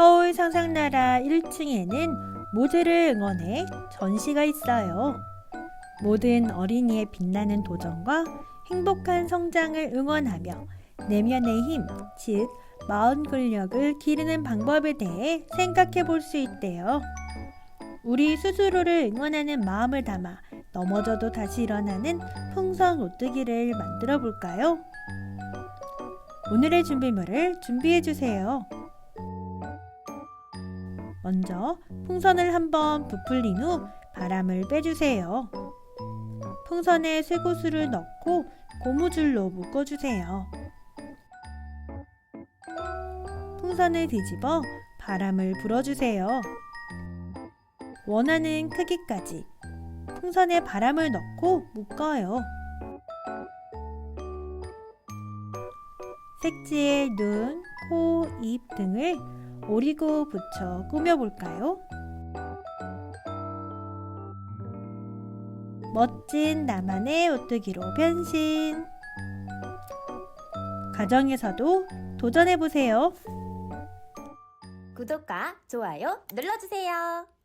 서울 상상나라 1층에는 모두를 응원해 전시가 있어요. 모든 어린이의 빛나는 도전과 행복한 성장을 응원하며 내면의 힘, 즉 마음 근력을 기르는 방법에 대해 생각해 볼 수 있대요. 우리 스스로를 응원하는 마음을 담아 넘어져도 다시 일어나는 풍선 오뜨기를 만들어 볼까요? 오늘의 준비물을 준비해 주세요. 먼저 풍선을 한번 부풀린 후 바람을 빼주세요. 풍선에 쇠고수를 넣고 고무줄로 묶어주세요. 풍선을 뒤집어 바람을 불어주세요. 원하는 크기까지 풍선에 바람을 넣고 묶어요. 색지에 눈, 코, 입 등을 오리고 붙여 꾸며볼까요? 멋진 나만의 오뚜기로 변신! 가정에서도 도전해보세요. 구독과 좋아요 눌러주세요.